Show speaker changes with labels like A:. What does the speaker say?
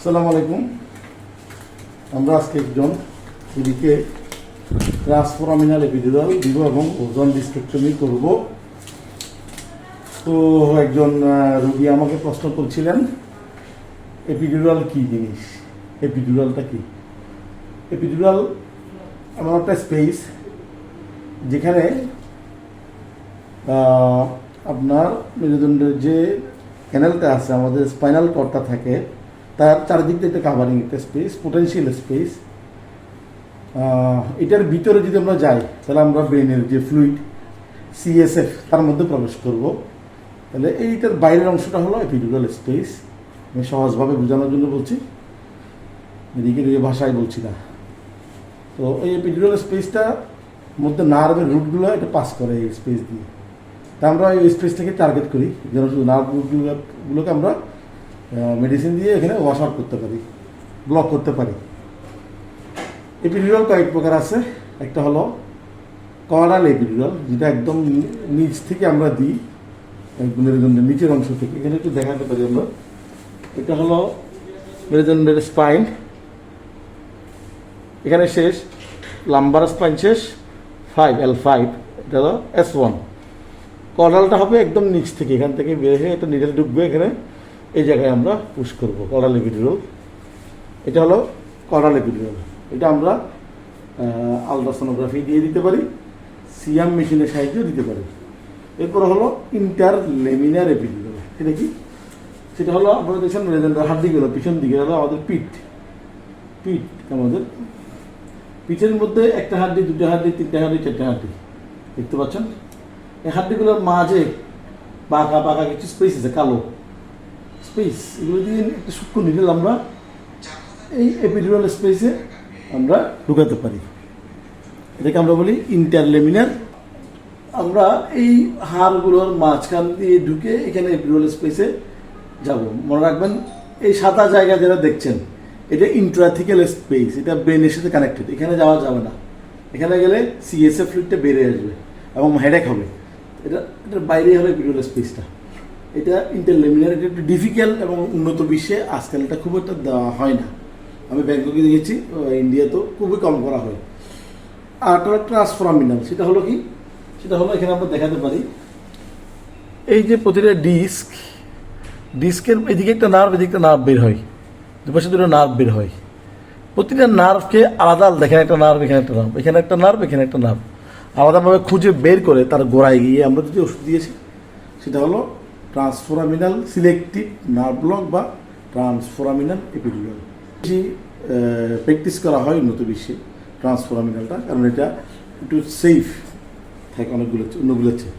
A: আসসালামু আলাইকুম। আমরা আজকে একজন রুগীকে ট্রান্সফোরামিনাল এপিডুরাল দিব এবং ওজন ডিস্ট্রিক্টমি করব। তো একজন রুগী আমাকে প্রশ্ন করছিলেন এপিডুরাল কি জিনিস? এপিডুরালটা কি? এপিডুরাল এমন একটা স্পেস যেখানে আপনার মেরুদণ্ডের যে ক্যানেলটা আছে, আমাদের স্পাইনাল কর্ডটা থাকে তার চারিদিক দিয়ে একটা কাভারিং একটা স্পেস পোটেনশিয়াল স্পেস এটার ভিতরে যদি আমরা যাই, তাহলে আমরা ব্রেনের যে ফ্লুইড সিএসএফ তার মধ্যে প্রবেশ করব। তাহলে এইটার বাইরের অংশটা হলো এপিডুরাল স্পেস আমি সহজভাবে বোঝানোর জন্য বলছি। এদিকে এই ভাষায় বলছি না। তো এই এপিডুরাল স্পেসটা মধ্যে নার্ভের রুটগুলো এটা পাস করে এই স্পেস দিয়ে। তা আমরা এই স্পেসটাকে টার্গেট করি। যেন শুধু নার্ভ রুটগুলোকে আমরা মেডিসিন দিয়ে এখানে ওয়াশ আউট করতে পারি ব্লক করতে পারি। এপিডুরাল কয়েক প্রকার আছে। একটা হলো করাল এপিডুরাল যেটা একদম নিচ থেকে আমরা দিই মেরুদণ্ডের নিচের অংশ থেকে। এখানে একটু দেখাতে পারি আমরা। এটা হলো মেরুদণ্ডের স্পাইন এখানে শেষ লাম্বার স্পাইন শেষ ফাইভ এল ফাইভ এটা হলো এস ওয়ান করালটা হবে একদম নিচ থেকে, এখান থেকে বের হয়ে একটা নিডেল ঢুকবে এখানে। এই জায়গায় আমরা পুশ করব করাল এপিডুরাল এটা হলো করাল এপিডুরাল এটা আমরা আলট্রাসোনোগ্রাফি দিয়ে দিতে পারি সিয়াম মেশিনের সাহায্যে দিতে পারি। এরপর হলো ইন্টার লেমিনার এপিডুরাল এটা কি? সেটা হলো আপনারা দেখছেন রেজেন্ডার হাড্ডিগুলো পিছন দিকে হলো আমাদের পিঠ। পিঠ আমাদের পিঠের মধ্যে একটা হাড্ডি, দুটো হাড্ডি, তিনটে হাড্ডি, চারটে হাড্ডি। দেখতে পাচ্ছেন? এই হাড্ডিগুলোর মাঝে পাকা পাকা কিছু স্পেস আছে, কালো। স্পেস এগুলো দিয়ে একটা সূক্ষ্ম নিডেল আমরা এই এপিডুরাল স্পেসে আমরা ঢুকাতে পারি। এটাকে আমরা বলি ইন্টারলেমিনার আমরা এই হাড়গুলোর মাঝখান দিয়ে ঢুকে এখানে এপিডুরাল স্পেসে যাব। মনে রাখবেন, এই সাদা জায়গা যেটা দেখছেন, এটা ইন্ট্রাথিক্যাল স্পেস এটা ব্রেনের সাথে কানেক্টেড এখানে যাওয়া যাবে না। এখানে গেলে সিএসএফ ফ্লুইডটা বেড়ে আসবে এবং হেডেক হবে। এটা এটার বাইরে হলো এপিডুরাল স্পেসটা এটা ইন্টারলেমিনার এটা একটু ডিফিকাল্ট এবং উন্নত বিশ্বে আজকাল এটা খুব একটা দেওয়া হয় না। আমি ব্যাংককে দেখেছি ইন্ডিয়াতেও খুবই কম করা হয়। আর একটা ট্রান্সফরামিনাল সেটা হলো কি? সেটা হলো এখানে আমরা দেখাতে পারি। এই যে প্রতিটা ডিস্ক ডিস্কের এদিকে একটা নার্ভ এদিকে একটা নার্ভ বের হয়। দুপাশে দুটো নার্ভ বের হয়। প্রতিটা নার্ভকে আলাদা আলাদা, এখানে একটা নার্ভ এখানে একটা নার্ভ এখানে একটা নার্ভ এখানে একটা নার্ভ আলাদাভাবে খুঁজে বের করে তার গোড়ায় গিয়ে আমরা যদি ওষুধ দিয়েছি, সেটা হলো ট্রান্সফোরামিনাল সিলেক্টিভ নার্ভ ব্লক বা ট্রান্সফোরামিনাল এপিডুরাল বেশি প্র্যাকটিস করা হয় উন্নত বিশ্বে ট্রান্সফোরামিনালটা কারণ এটা একটু সেফ থাকে অনেকগুলো, অন্যগুলো চেয়ে